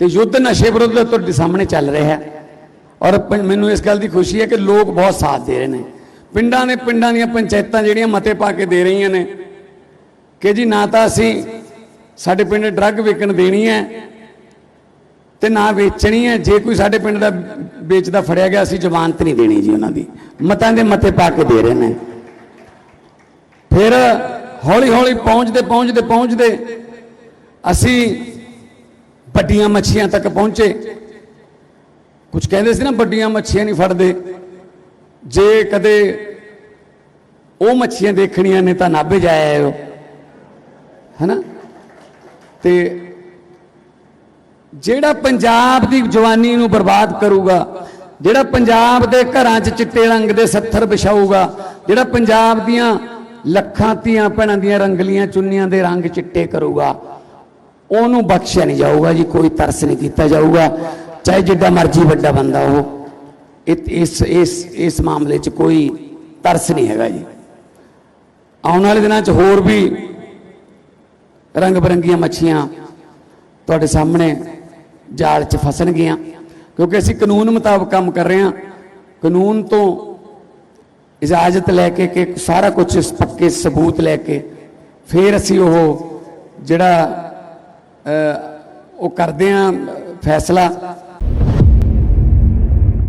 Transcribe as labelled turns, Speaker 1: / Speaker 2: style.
Speaker 1: ਤੇ ਯੁੱਧ ਨਸ਼ੇ ਵਿਰੁੱਧ ਤੁਹਾਡੇ ਸਾਹਮਣੇ ਚੱਲ ਰਿਹਾ ਹੈ। ਔਰ ਮੈਨੂੰ ਇਸ ਗੱਲ ਦੀ ਖੁਸ਼ੀ ਹੈ ਕਿ ਲੋਕ ਬਹੁਤ ਸਾਥ ਦੇ ਰਹੇ ਨੇ। ਪਿੰਡਾਂ ਦੇ ਪਿੰਡਾਂ ਦੀਆਂ ਪੰਚਾਇਤਾਂ ਜਿਹੜੀਆਂ ਮਤੇ ਪਾ ਕੇ ਦੇ ਰਹੀਆਂ ਨੇ, ਕਿ ਜੀ ਨਾ ਤਾਂ ਅਸੀਂ ਸਾਡੇ ਪਿੰਡ ਡਰੱਗ ਵਿਕਣ ਦੇਣੀ ਹੈ ਤੇ ਨਾ ਵੇਚਣੀ ਹੈ। ਜੇ ਕੋਈ ਸਾਡੇ ਪਿੰਡ ਦਾ ਵੇਚਦਾ ਫੜਿਆ ਗਿਆ, ਅਸੀਂ ਜ਼ਮਾਨਤ ਨਹੀਂ ਦੇਣੀ ਜੀ ਉਹਨਾਂ ਦੀ। ਮਤਾਂ ਦੇ ਮਤੇ ਪਾ ਕੇ ਦੇ ਰਹੇ ਨੇ। ਫਿਰ ਹੌਲੀ ਹੌਲੀ ਪਹੁੰਚਦੇ ਪਹੁੰਚਦੇ ਪਹੁੰਚਦੇ ਅਸੀਂ ਵੱਡੀਆਂ ਮੱਛੀਆਂ ਤੱਕ ਪਹੁੰਚੇ। ਕੁਝ ਕਹਿੰਦੇ ਸੀ ਨਾ, ਵੱਡੀਆਂ ਮੱਛੀਆਂ ਨਹੀਂ ਫੜਦੇ। ਜੇ ਕਦੇ ਉਹ ਮੱਛੀਆਂ ਦੇਖਣੀਆਂ ਨੇ ਤਾਂ ਨਾਭੇ ਜਾ ਆਇਓ। ਹੈਨਾ? ਤੇ ਜਿਹੜਾ ਪੰਜਾਬ ਦੀ ਜਵਾਨੀ ਨੂੰ ਬਰਬਾਦ ਕਰੂਗਾ, ਜਿਹੜਾ ਪੰਜਾਬ ਦੇ ਘਰਾਂ 'ਚ ਚਿੱਟੇ ਰੰਗ ਦੇ ਸੱਥਰ ਵਿਛਾਊਗਾ, ਜਿਹੜਾ ਪੰਜਾਬ ਦੀਆਂ ਲੱਖਾਂ ਧੀਆਂ ਭੈਣਾਂ ਦੀਆਂ ਰੰਗਲੀਆਂ ਚੁੰਨੀਆਂ ਦੇ ਰੰਗ ਚਿੱਟੇ ਕਰੂਗਾ ਉਹਨੂੰ ਬਖਸ਼ਿਆ ਨਹੀਂ ਜਾਊਗਾ ਜੀ, ਕੋਈ ਤਰਸ ਨਹੀਂ ਕੀਤਾ ਜਾਊਗਾ। ਚਾਹੇ ਜਿੱਡਾ ਮਰਜ਼ੀ ਵੱਡਾ ਬੰਦਾ ਉਹ ਇਹ- ਇਸ ਇਸ ਇਸ ਮਾਮਲੇ 'ਚ ਕੋਈ ਤਰਸ ਨਹੀਂ ਹੈਗਾ ਜੀ। ਆਉਣ ਵਾਲੇ ਦਿਨਾਂ 'ਚ ਹੋਰ ਵੀ ਰੰਗ ਬਰੰਗੀਆਂ ਮੱਛੀਆਂ ਤੁਹਾਡੇ ਸਾਹਮਣੇ ਜਾਲ 'ਚ ਫਸਣਗੀਆਂ, ਕਿਉਂਕਿ ਅਸੀਂ ਕਾਨੂੰਨ ਮੁਤਾਬਕ ਕੰਮ ਕਰ ਰਹੇ ਹਾਂ। ਕਾਨੂੰਨ ਤੋਂ ਇਜਾਜ਼ਤ ਲੈ ਕੇ ਕਿ ਸਾਰਾ ਕੁਝ ਪੱਕੇ ਸਬੂਤ ਲੈ ਕੇ ਫਿਰ ਅਸੀਂ ਉਹ ਜਿਹੜਾ ਉਹ ਕਰਦੇ ਹਾਂ ਫੈਸਲਾ।